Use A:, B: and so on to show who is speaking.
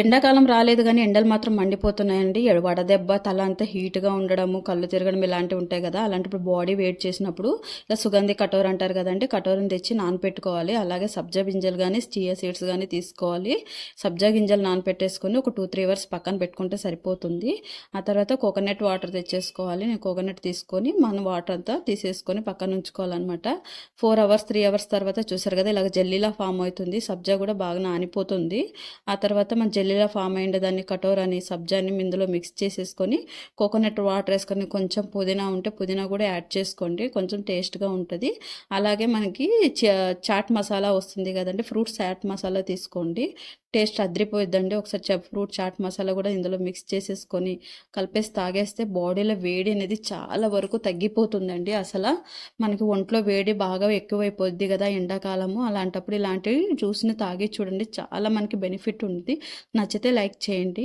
A: ఎండాకాలం రాలేదు కానీ ఎండలు మాత్రం మండిపోతున్నాయండి. వడదెబ్బ తల అంతా హీట్గా ఉండడము కళ్ళు తిరగడం ఇలాంటివి ఉంటాయి కదా. అలాంటప్పుడు బాడీ వెయిట్ చేసినప్పుడు ఇలా సుగంధి కటోర అంటారు కదండి కటోరని తెచ్చి నానపెట్టుకోవాలి. అలాగే సబ్జా గింజలు కానీ స్టీయా సీడ్స్ కానీ తీసుకోవాలి. సబ్జా గింజలు నానపెట్టేసుకొని ఒక టూ త్రీ అవర్స్ పక్కన పెట్టుకుంటే సరిపోతుంది. ఆ తర్వాత కోకోనట్ వాటర్ తెచ్చేసుకోవాలి. నేను కోకోనట్ తీసుకొని మన వాటర్ అంతా తీసేసుకొని పక్కన ఉంచుకోవాలన్నమాట. ఫోర్ అవర్స్ త్రీ అవర్స్ తర్వాత చూసారు కదా ఇలాగ జల్లీలా ఫామ్ అవుతుంది. సబ్జా కూడా బాగా నానిపోతుంది. ఆ తర్వాత మన జల్లీలా ఫామ్ అయ్యిండే దాన్ని కటోర్ అని సబ్జాని ఇందులో మిక్స్ చేసేసుకొని కోకోనట్ వాటర్ వేసుకొని కొంచెం పుదీనా ఉంటే పుదీనా కూడా యాడ్ చేసుకోండి. కొంచెం టేస్ట్గా ఉంటుంది. అలాగే మనకి చాట్ మసాలా వస్తుంది కదండి. ఫ్రూట్ చాట్ మసాలా తీసుకోండి. టేస్ట్ అద్రిపోయిద్దండి. ఒకసారి చ- ఫ్రూట్ చాట్ మసాలా కూడా ఇందులో మిక్స్ చేసేసుకొని కలిపేసి తాగేస్తే బాడీలో వేడి అనేది చాలా వరకు తగ్గిపోతుందండి. అసలు మనకి ఒంట్లో వేడి బాగా ఎక్కువైపోద్ది కదా ఎండాకాలము. అలాంటప్పుడు ఇలాంటివి జ్యూస్ని తాగి చూడండి. చాలా మనకి బెనిఫిట్ ఉంది నచ్చితే లైక్ చేయండి.